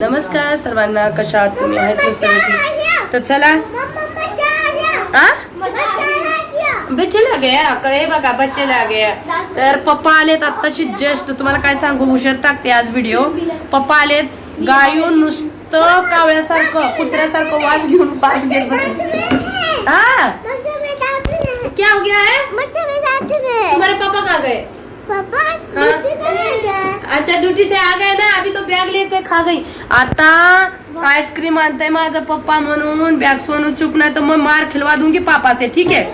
नमस्कार सर्वांना कशा आहात तुम्ही? आहेत? तर चला. बच्चे ला गया काय बघा बच्चे ला गया तर पप्पा आलेत आत्ताची जस्ट तुम्हाला काय सांगू? उशीर टाकते आज व्हिडिओ पप्पा आलेत गायून नुसतं कावळ्यासारखं कुत्र्यासारखं वास घेऊन पास घेत. हा क्या हो गया है? तुम्हारे पापा कहाँ गए? अच्छा ड्यूटी से आ गए ना अभी तो बैग लेके खा गई। आता आइसक्रीम आणताय माझा पप्पा म्हणून बॅग सोनू चुप नाही तर मग मार खिलवा दूंगी पापा से ठीक आहे?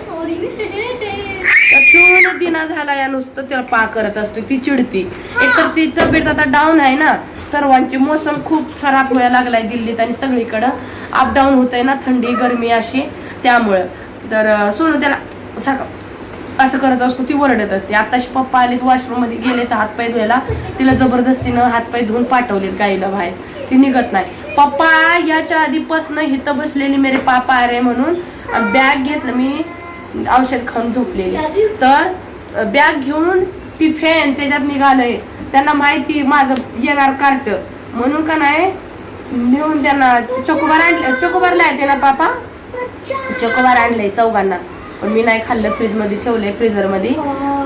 ठेवून दिना झाला या नुसतं त्याला पा करत असतो ती चिडती. एकतर ती तब्येत आता डाऊन आहे ना सर्वांची मोसम खूप खराब व्हायला लागलाय दिल्लीत आणि सगळीकडं. अपडाऊन होत ना थंडी गरमी अशी त्यामुळं. तर सोनू त्याला सारखं असं करत असतो ती ओरडत असते. आताशी पप्पा आलेत वॉशरूममध्ये गेले तर हातपाय धुवायला. तिला जबरदस्तीनं हातपाय धुवून पाठवलेत गाईला बाहेर. ती निघत नाही. पप्पा याच्या आधीपासून इथं बसलेली मेरे पापा अरे म्हणून बॅग घेतलं मी औषध खाऊन झोपलेली. तर बॅग घेऊन ती फॅन त्याच्यात निघालंय. त्यांना माहिती माझं येणार कार्ट. म्हणून का नाही नेऊन त्यांना चोकोबार आणलं. चोकोबारला आहे ना पापा? चोकोबार आणलंय चौघांना. पण मी नाही खाल्लं फ्रीजमध्ये ठेवलंय फ्रीजरमध्ये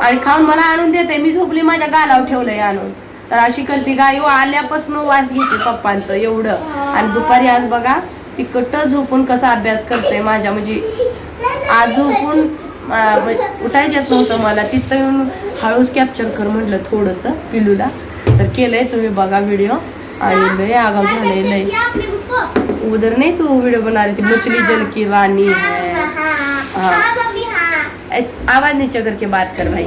आणि खाऊन मला आणून देते. मी झोपली माझ्या गालावर ठेवलंय आणून. तर अशी करते गाई आल्यापासून वास घेते पप्पांचं एवढं. आणि दुपारी आज बघा तिकट झोपून कसा अभ्यास करते माझ्या. म्हणजे आज झोपून उठायचंच म्हणजे नव्हतं मला. तिथं येऊन हळूच कॅप्चर कर म्हटलं थोडस पिलूला. तर केलंय तुम्ही बघा व्हिडिओ आणि लय आगाव झालंय लय. उधर नाही तू व्हिडिओ बना ती मछली जल की रानी है. आवाज़ नीचे करके बात कर भाई।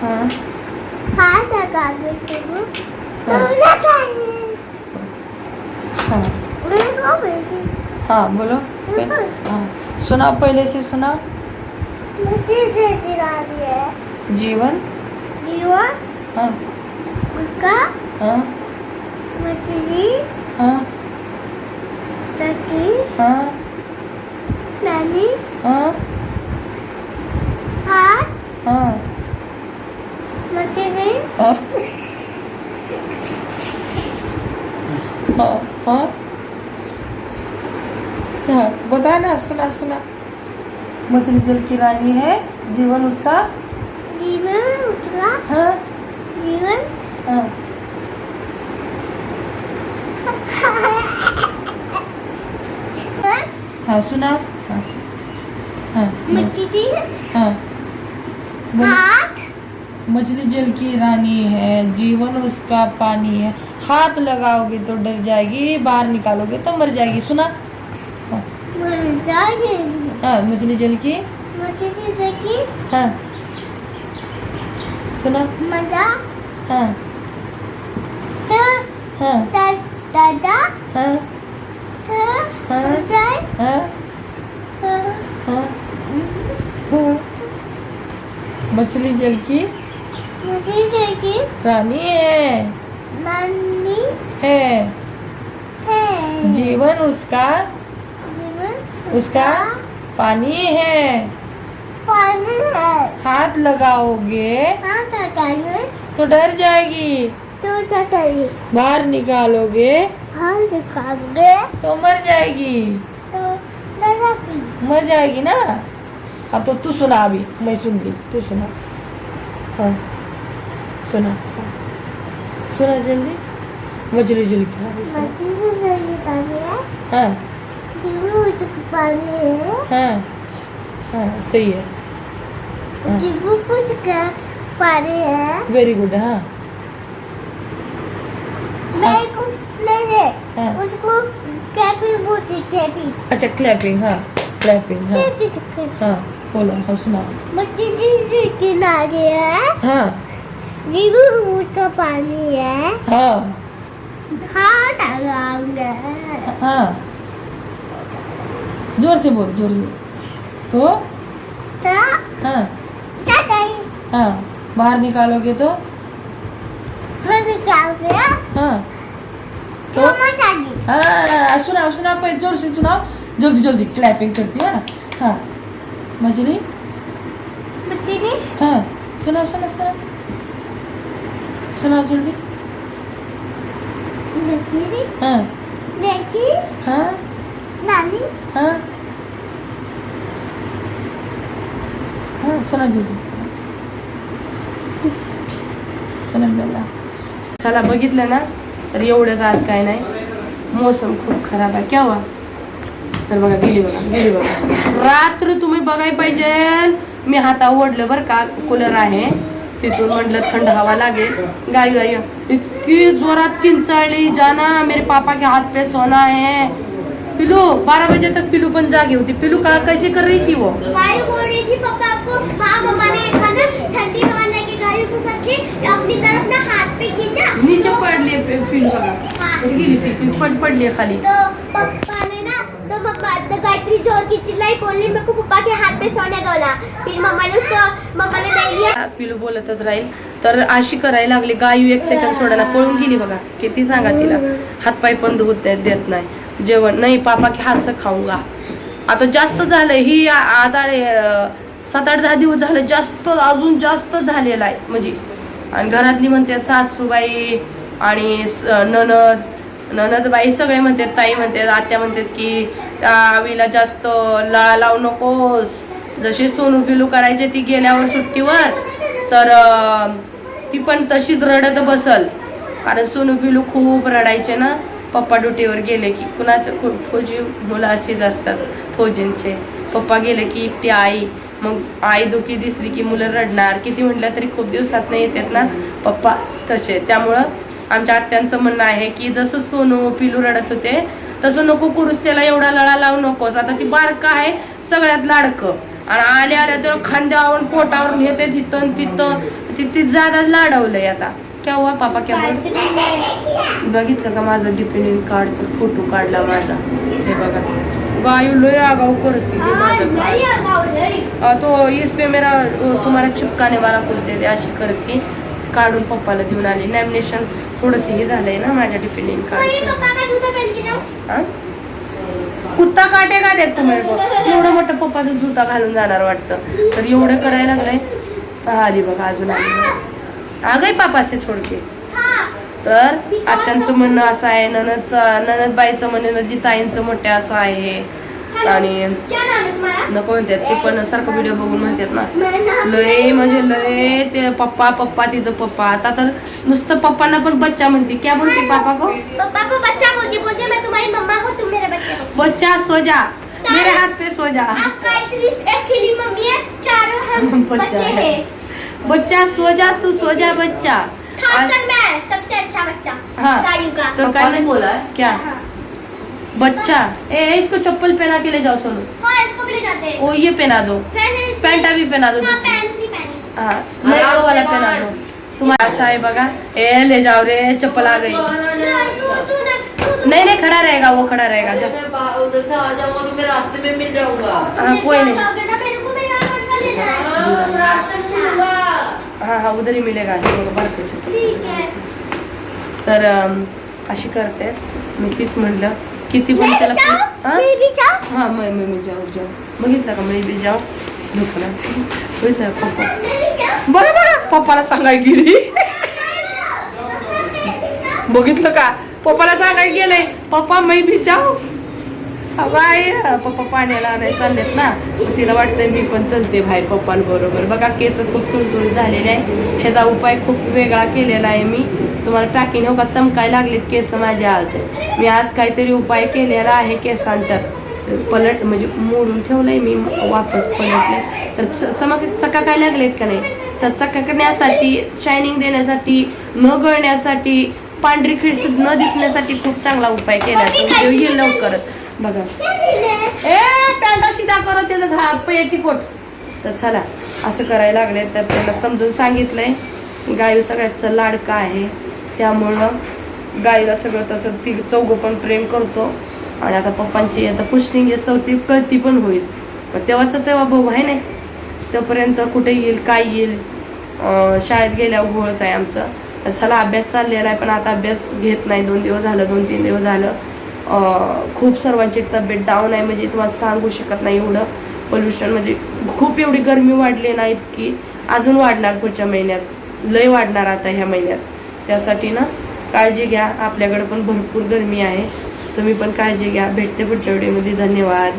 हाँ। हाँ। हाँ। बोलो। हाँ। सुना पहले से सुना जीवन? हाँ। हाँ। हाँ हाँ हाँ हाँ हाँ हाँ हाँ। हाँ बता ना सुना सुना। मछली जल की रानी है जीवन उसका? जीवन हाँ। हाँ। हाँ सुना। हाँ। हाँ हाँ। मछली जल की रानी है जीवन उसका पानी है। हाथ लगाओगे तो डर जाएगी बाहर निकालोगे तो मर जाएगी सुना? हाँ, हाँ मछली जल की। हाँ। सुना? हाँ। हाँ। दादा? हाँ। हाँ। हाँ। हाँ। हाँ। मछली जल की? रानी है। नानी है। है। जीवन उसका जीवन उसका पानी है। पानी है। हाथ लगाओगे हाँ काकाजी तो डर जाएगी। तो काकाजी बाहर निकालोगे हाँ दिखाओगे तो मर जाएगी। तो दादा की मर जाएगी ना? हाँ तो तू सुना अभी। मैं सुन ली तू सुना। हाँ सुना। हाँ। सुना जल्दी मजली जुल क्या हाँ हाँ। हाँ। सही है। वेरी गुड हाँ।, हाँ।, हाँ। अच्छा क्लैपिंग हाँ। क्लैपिंग हाँ। हाँ बोलो हाँ सुनाओ। मछली के किनारे है। हाँ। जीवन उसका पानी है। हाँ। हाँ। जोर से बोल जोर से। तो? तो? हाँ। हाँ। बाहर निकालोगे तो? फिर निकाल गया हाँ। तो? हाँ सुनाओ सुनाओ पहले जोर से सुनाओ जल्दी जल्दी क्लैपिंग करती है हाँ। मछली मछली हाँ। सुना सुना सुना। सुनाओ जल्दी। हा। हा। नानी? हा। हा सोना बेला चला बघितलं ना तर एवढंच आज काय नाही. मोसम खूप खराब आहे. केव्हा तर बघा गेली बघा गेली बघा. रात्र तुम्ही बघायला पाहिजे. मी हाता ओढलं बरं का कूलर आहे. तिथून म्हटलं थंड हवा लागेल. गाय गाय इतकी जोरात किंचाळली जाना मेरे पापा के हाथ पे सोना है. पिलू बारह बजे तक पिलू पण जागी होती. पिलू का कैसे कर रही थी वो? गाड़ी बोल रही थी पापा आपको मम्मा ने एक ठंडी हवा लेके गाड़ी को करके अपनी तरफ़ ना हाथ पे खींचा. नीचे पडली पिलू बघा. हाँ। पड पडली खाली. तो पापा ने इतनी जोर की चिल्लाई बोलने मेरे को पप्पा के हाथ पे सोने दो ना फिर मम्मा ने उसको मम्मा ने नहीं लिया पिलू बोलतच राहील तर अशी करायला लागली गायू एक सेकंड सोडायला पळून गेली बघा किती सांगा तिला हातपाय पण धुत देत देत नाही जेवण नाही पापा की हासं खाऊ गा आता जास्त झालं ही आता सात आठ दहा दिवस झालं जास्त अजून जास्त झालेला आहे म्हणजे आणि घरातली म्हणते सासूबाई आणि ननद ननद बाई सगळे म्हणतात ताई म्हणतात आत्या म्हणतात की आवीला जास्त ला लावू नकोस. जशी सोनू पिलू करायचे ती गेल्यावर सुट्टीवर तर ती पण तशीच रडत बसल. कारण सोनू पिलू खूप रडायचे ना. पप्पा ड्युटीवर गेले की कुणाचं खूप फौजी मुलं अशीच असतात फौजींचे. पप्पा गेले की एकटी आई. मग आई दुखी दिसली की मुलं रडणार. किती म्हटलं तरी खूप दिवसात नाही येतात ना. पप्पा तसे. त्यामुळं आमच्या आत्यांचं म्हणणं आहे की जसं सोनू पिलू रडत होते तसं नको करूस त्याला एवढा लळा लावू नकोस. आता ती बारका आहे सगळ्यात लाडकं. आणि आल्या आल्या तर खांद्यावर पोटावर नेते तिथं तिथं. तिथे जादा लाडवलंय आता. केव्हा? पापा केव्हा? बघितलं का माझं डिपेंडिंग कार्डचा फोटो काढला माझा? हे बघा. वायू लय आगाऊ करते माझं तो इस पे मेरा तुम्हाला चिपकाने वाला दे अशी करते. काढून पप्पाला देऊन आली. लॅमिनेशन थोडस हे झालंय ना माझ्या डिपेंडिंग कार्ड पापा का जूता पहन के जाओ कुत्ता काटे का देत तुम्ही? एवढं मोठं पप्पाचं जुता घालून जाणार वाटतं. तर एवढं करायला लागलंय. आली बघा अजून आली. आगय पापासे छोडके. तर आत्यांचं म्हणणं असं आहे ननदचं ननदबाईचं म्हणणं म्हणजे ताईंचं मोठे असं आहे. आणि क्या नाम है तुम्हारा नको म्हणतात ते पण सारखं व्हिडिओ बघून म्हणतात ना. लय म्हणजे लय ते पप्पा पप्पा तिचं पप्पा. आता तर नुसतं पप्पांना पण बच्चा म्हणते. क्या बोलते पापा को? पापा को बच्चा बोलती बोलती मैं तुम्हारी मम्मा हूँ तुम मेरे बच्चे हो। बच्चा सो जा मेरे हाथ पे सो जा आप गायत्री अकेली मम्मी है चारों हम बच्चा बच्चे है। हैं। बच्चा सो जा तू सो जा बच्चा। खासकर मैं सबसे अच्छा बच्चा। हाँ। तो बोला है। क्या? हाँ। बच्चा। ए इसको चप्पल पहना के ले जाओ सोनू। हाँ इसको भी ले जाते हैं। ओ ये पहना दो। पैंट अभी पहना दो हाँ। पैंट नहीं पहनी। हाँ नहीं वो वाला पहना दो। तुम्हारा ऐसा है बगा ए ले जाओ रे चप्पल आ गई। तू तू ना तू तू नहीं नहीं खड़ा रहेगा वो खड़ा रहेगा जब मैं बा- उधर से आ जाऊंगा तो मैं रास्ते में मिल जाऊंगा। हाँ कोई नहीं। जाओगे ना मेरे को मेरा लड़का ले जाना हाँ, रास्ते में मिलूंगा। हाँ हाँ उधर ही मिलेगा हे बघा, बरं ते चप्पल. ठीक है। तर अम, अशी करते मी तीच म्हणलं किती पण त्याला हा? मैं भी जाऊँ हा मैं जाऊ जाऊ. बघितलं का मी बी जाऊ दुखला बघितलं पप्पा? बरं बरं. पप्पाला सांगाय गेली. बघितलं का? पप्पाला सांगाय गेलंय. पप्पा मी बी जाऊ बाय पप्पा पाण्याला आणायला चाललेत ना. मग तिला वाटतंय मी पण चलते बाहेर पप्पांबरोबर. बघा केस खूप सुळसुळीत झालेले आहे. ह्याचा उपाय खूप वेगळा केलेला आहे मी. तुम्हाला टाकीन हो चमकाय लागलेत केस माझ्या आज. मी आज काहीतरी उपाय केलेला आहे केसांच्यात. पलट म्हणजे मोडून ठेवलंय मी वापस पलटले तर च- चमक चकाकाय लागलेत का नाही? तर चकाकण्यासाठी शायनिंग देण्यासाठी न गळण्यासाठी पांढरी खिळसूट न दिसण्यासाठी खूप चांगला उपाय केला व्हिडिओ येईल लवकरच बघा. ए पॅन्टा सीधा करत त्याचं घा पेटीकोट तर चला असं करायला लागले तर त्यांना समजून सांगितलंय. गायू सगळ्याचं लाडका आहे. त्यामुळं गाईला सगळं तसं ती चौघं पण प्रेम करतो. आणि आता पप्पांची आता पुष्टिंग असतं ती कळती पण होईल. मग तेव्हाचं तेव्हा भाऊ आहे नाही तोपर्यंत कुठे येईल काय येईल शाळेत गेल्यावर घोळच आहे आमचं. तर चला अभ्यास चाललेला आहे पण आता अभ्यास घेत नाही. दोन दिवस झालं दोन तीन दिवस झालं. खूप सर्वांची तब्येत डाऊन आहे म्हणजे तुम्हाला सांगू शकत नाही एवढं. पोल्युशन म्हणजे खूप एवढी गरमी वाढली ना इतकी. अजून वाढणार पुढच्या महिन्यात. लय वाढणार आता ह्या महिन्यात. त्यासाठी ना काळजी घ्या. आपल्याकडं पण भरपूर गरमी आहे. तुम्ही पण काळजी घ्या. भेटते पुढच्या व्हिडिओमध्ये. धन्यवाद.